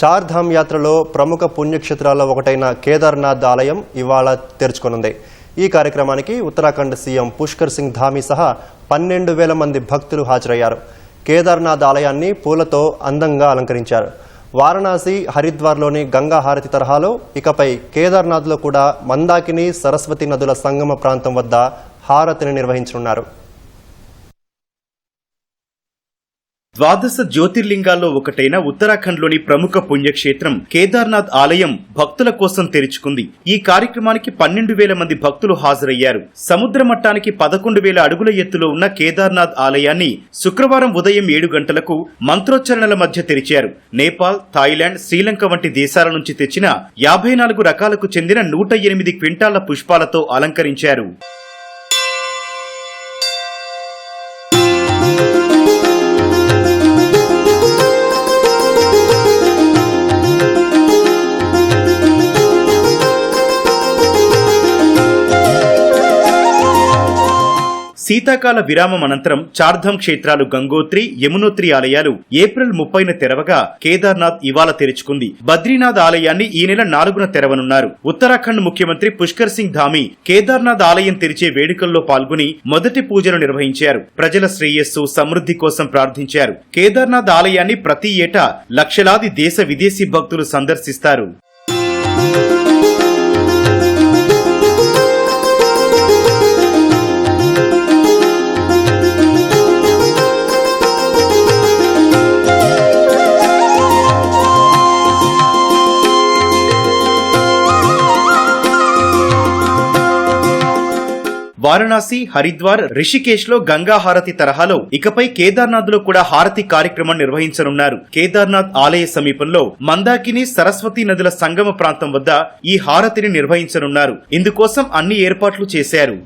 చార్ధామ్ యాత్రలో ప్రముఖ పుణ్యక్షేత్రాల్లో ఒకటైన కేదార్నాథ్ ఆలయం ఇవాళ తెరుచుకోనుంది. ఈ కార్యక్రమానికి ఉత్తరాఖండ్ సీఎం పుష్కర్ సింగ్ ధామీ సహా పన్నెండు వేల మంది భక్తులు హాజరయ్యారు. కేదార్నాథ్ ఆలయాన్ని పూలతో అందంగా అలంకరించారు. వారణాసి హరిద్వార్లోని గంగా హారతి తరహాలో ఇకపై కేదార్నాథ్లో కూడా మందాకిని సరస్వతి నదుల సంగమ ప్రాంతం వద్ద హారతిని నిర్వహించనున్నారు. ద్వాదశ జ్యోతిర్లింగాల్లో ఒకటైన ఉత్తరాఖండ్లోని ప్రముఖ పుణ్యక్షేత్రం కేదార్నాథ్ ఆలయం భక్తుల కోసం తెరుచుకుంది. ఈ కార్యక్రమానికి పన్నెండు వేల మంది భక్తులు హాజరయ్యారు. సముద్ర మట్టానికి పదకొండు వేల అడుగుల ఎత్తులో ఉన్న కేదార్నాథ్ ఆలయాన్ని శుక్రవారం ఉదయం ఏడు గంటలకు మంత్రోచ్చరణల మధ్య తెరిచారు. నేపాల్ థాయిలాండ్ శ్రీలంక వంటి దేశాల నుంచి తెచ్చిన యాభై నాలుగు రకాలకు చెందిన నూట ఎనిమిది క్వింటాల పుష్పాలతో అలంకరించారు. శీతాకాల విరామం అనంతరం చార్ధం క్షేత్రాలు గంగోత్రి యమునోత్రి ఆలయాలు ఏప్రిల్ ముప్పైన తెరవగా కేదార్నాథ్ ఇవాళ తెరుచుకుంది. బద్రీనాథ్ ఆలయాన్ని ఈ నెల నాలుగున తెరవనున్నారు. ఉత్తరాఖండ్ ముఖ్యమంత్రి పుష్కర్ సింగ్ ధామి కేదార్నాథ్ ఆలయం తెరిచే వేడుకల్లో పాల్గొని మొదటి పూజలు నిర్వహించారు. ప్రజల శ్రేయస్సు సమృద్ధి కోసం ప్రార్థించారు. కేదార్నాథ్ ఆలయాన్ని ప్రతి ఏటా లక్షలాది దేశ విదేశీ భక్తులు సందర్శిస్తారు. వారణాసి హరిద్వార్ రిషికేష్లో గంగా హారతి తరహాలో ఇకపై కేదార్నాథ్లో కూడా హారతి కార్యక్రమం నిర్వహించనున్నారు. కేదార్నాథ్ ఆలయ సమీపంలో మందాకిని సరస్వతి నదుల సంగమ ప్రాంతం వద్ద ఈ హారతిని నిర్వహించనున్నారు. ఇందుకోసం అన్ని ఏర్పాట్లు చేశారు.